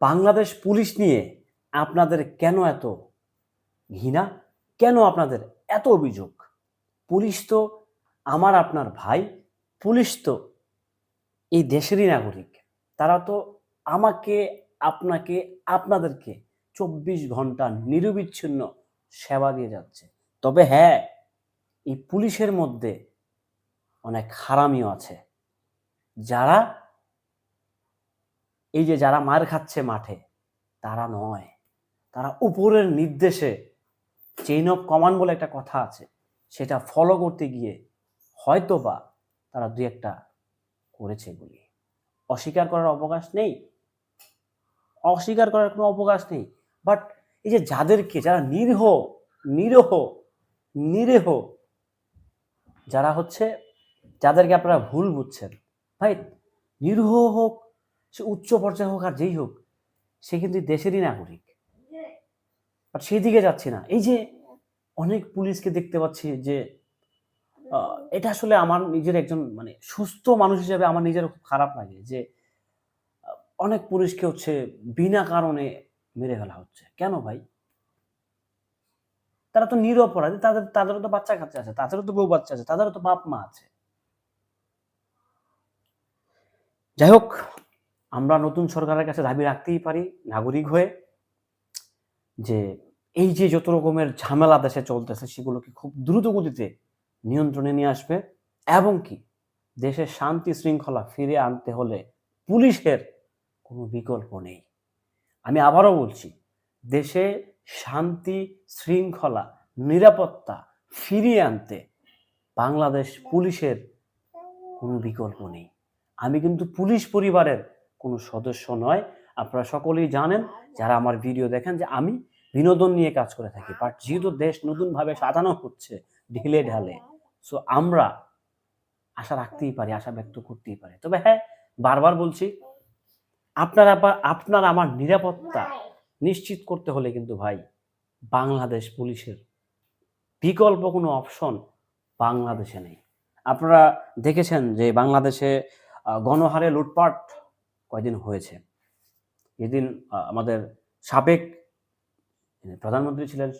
Bangladesh police নিয়ে আপনাদের কেন এত ঘৃণা? কেন আপনাদের এত অভিযোগ? পুলিশ তো আমার, আপনার ভাই, পুলিশ তো এই দেশেরই নাগরিক। তারা তো আমাকে, আপনাকে, আপনাদেরকে চব্বিশ ঘণ্টা নিরবিচ্ছিন্ন সেবা দিয়ে যাচ্ছে। তবে হ্যাঁ এই পুলিশের মধ্যে অনেক হারামিও আছে। যারা এই যে যারা মার খাচ্ছে মাঠে, তারা নয়। তারা উপরের নির্দেশে চেইন অফ কমান্ড বলে একটা কথা আছে। সেটা ফলো করতে গিয়ে হয়তোবা তারা দুই একটা করেছে বলি। অস্বীকার করার অবকাশ নেই। অস্বীকার করার কোনো অবকাশ নেই। বাট এই যে যাদেরকে, যারা নিরীহ, নিরহ, নিরীহ, যারা হচ্ছে, যাদেরকে আপনারা ভুল বুঝছেন ভাই নিরীহ হোক সে উচ্চ পর্যায়ে হোক আর যেই হোক, সে কিন্তু দেশেরই নাগরিক। বাট সেই দিকে যাচ্ছি না। এই যে অনেক পুলিশকে দেখতে পাচ্ছি যে এটা আসলে আমার নিজের একজন মানে সুস্থ মানুষ হিসেবে আমার নিজের খুব খারাপ লাগে যে অনেক পুলিশকে হচ্ছে বিনা কারণে মেরে ফেলা হচ্ছে। কেন ভাই? তারা তো নিরপরাধী, তাদের, তাদেরও তো বাচ্চা কাচ্চা আছে, তাদেরও তো বউ বাচ্চা আছে, তাদেরও তো বাপ মা আছে। যাই হোক আমরা নতুন সরকারের কাছে দাবি রাখতেই পারি নাগরিক হয়ে যে এই যে যত রকমের ঝামেলা দেশে চলতেছে সেগুলোকে খুব দ্রুত গতিতে নিয়ন্ত্রণে নিয়ে আসবে এবং কি দেশের শান্তি শৃঙ্খলা ফিরে আনতে হলে পুলিশের কোনো বিকল্প নেই। আমি আবারও বলছি, দেশে শান্তি শৃঙ্খলা, নিরাপত্তা ফিরিয়ে আনতে বাংলাদেশ পুলিশের কোনো বিকল্প নেই। আমি কিন্তু পুলিশ পরিবারের কোনো সদস্য নয়। আপনারা সকলেই জানেন, যারা আমার ভিডিও দেখেন যে আমি বিনোদন নিয়ে কাজ করে থাকি। বাট যেহেতু দেশ নতুনভাবে সাজানো হচ্ছে, ঢিলে ঢালে সো আমরা আশা রাখতেই পারি, আশা ব্যক্ত করতেই পারি। তবে হ্যাঁ বারবার বলছি, আপনার আবার আপনার আমার নিরাপত্তা নিশ্চিত করতে হলে কিন্তু ভাই, বাংলাদেশ পুলিশের বিকল্প কোনো অপশন বাংলাদেশে নেই। আপনারা দেখেছেন যে বাংলাদেশে গণহারে লুটপাট কয়দিন হয়েছে। যেদিন আমাদের সাবেক প্রধানমন্ত্রী ছিলেন,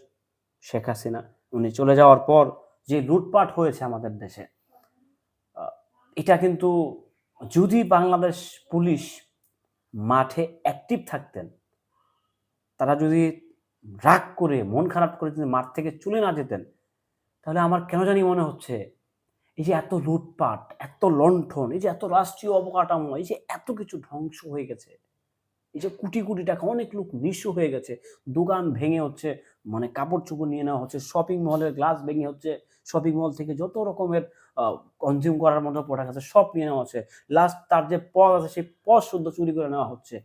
শেখ হাসিনা, উনি চলে যাওয়ার পর যে লুটপাট হয়েছে আমাদের দেশে এটা কিন্তু যদি বাংলাদেশ পুলিশ মাঠে অ্যাক্টিভ থাকতেন, তারা যদি রাগ করে, মন খারাপ করে যদি মাঠ থেকে চলে না যেতেন, তাহলে আমার কেন জানি মনে হচ্ছে এই যে এত লুটপাট, এত লণ্ঠন, এই যে এত রাষ্ট্রীয় অবকাঠামো, এই যে এত কিছু ধ্বংস হয়ে গেছে। এই যে কোটি কোটি টাকা, অনেক লোক নিঃস্ব হয়ে গেছে। দোকান ভেঙে হচ্ছে মানে কাপড় চোপড় নিয়ে নেওয়া হচ্ছে শপিং মলের গ্লাস ভেঙে হচ্ছে শপিং মল থেকে যত রকমের কনজিউম করার মতো প্রোডাক্ট আছে, সব নিয়ে নেওয়া হচ্ছে। লাস্ট তার যে পথ আছে, সেই পথ শুদ্ধ চুরি করে নেওয়া হচ্ছে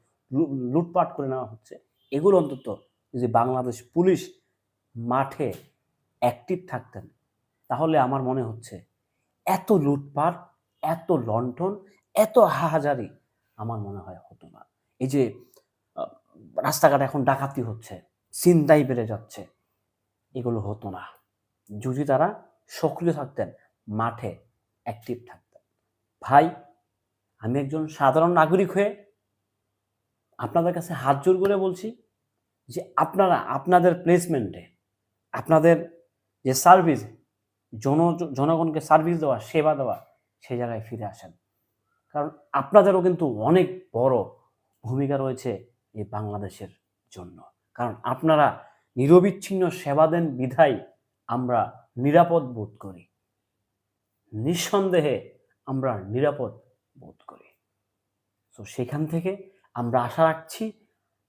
লুটপাট করে নেওয়া হচ্ছে। এগুলো অন্তত যদি বাংলাদেশ পুলিশ মাঠে অ্যাক্টিভ থাকতেন, তাহলে আমার মনে হচ্ছে এত লুটপাট, এত লণ্ঠন, এত হাহাজারি আমার মনে হয় হতো না। এই যে রাস্তাঘাটে এখন ডাকাতি হচ্ছে চিন্তাই বেড়ে যাচ্ছে, এগুলো হতো না। যদি তারা সক্রিয় থাকতেন, মাঠে অ্যাক্টিভ থাকতেন। ভাই, আমি একজন সাধারণ নাগরিক হয়ে আপনাদের কাছে হাত জোর করে বলছি যে আপনারা আপনাদের প্লেসমেন্টে আপনাদের যে সার্ভিস জন, জনগণকে সার্ভিস দেওয়া, সেবা দেওয়া, সেই জায়গায় ফিরে আসেন। কারণ আপনাদেরও কিন্তু অনেক বড় ভূমিকা রয়েছে এই বাংলাদেশের জন্য। কারণ আপনারা নিরবিচ্ছিন্ন সেবা দেন বিধায় আমরা নিরাপদ বোধ করি। নিঃসন্দেহে আমরা নিরাপদ বোধ করি। তো সেখান থেকে আমরা আশা রাখছি,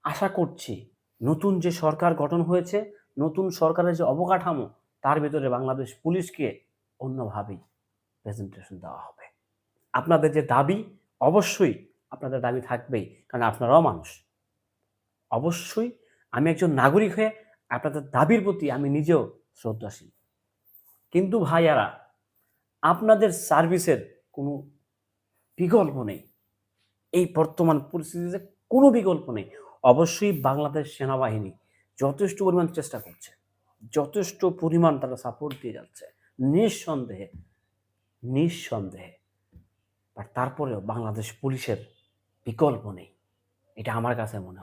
আশা করছি নতুন যে সরকার গঠন হয়েছে, নতুন সরকারের যে অবকাঠামো তার ভিতরে বাংলাদেশ পুলিশকে অন্যভাবেই প্রেজেন্টেশন দেওয়া হবে। আপনাদের যে দাবি, অবশ্যই আপনাদের দাবি থাকবেই, কারণ আপনারাও মানুষ। অবশ্যই আমি একজন নাগরিক হয়ে আপনাদের দাবির প্রতি আমি নিজেও শ্রদ্ধাশীল। কিন্তু ভাইয়ারা, আপনাদের সার্ভিসের কোনো বিকল্প নেই। এই বর্তমান পরিস্থিতিতে কোনো বিকল্প নেই। অবশ্যই বাংলাদেশ সেনাবাহিনী যথেষ্ট পরিমাণ চেষ্টা করছে। যথেষ্ট পরিমাণ তারা সাপোর্ট দিয়ে যাচ্ছে। নিঃসন্দেহে নিঃসন্দেহে। বাট তারপরেও বাংলাদেশ পুলিশের বিকল্প নেই। এটা আমার কাছে মনে হয়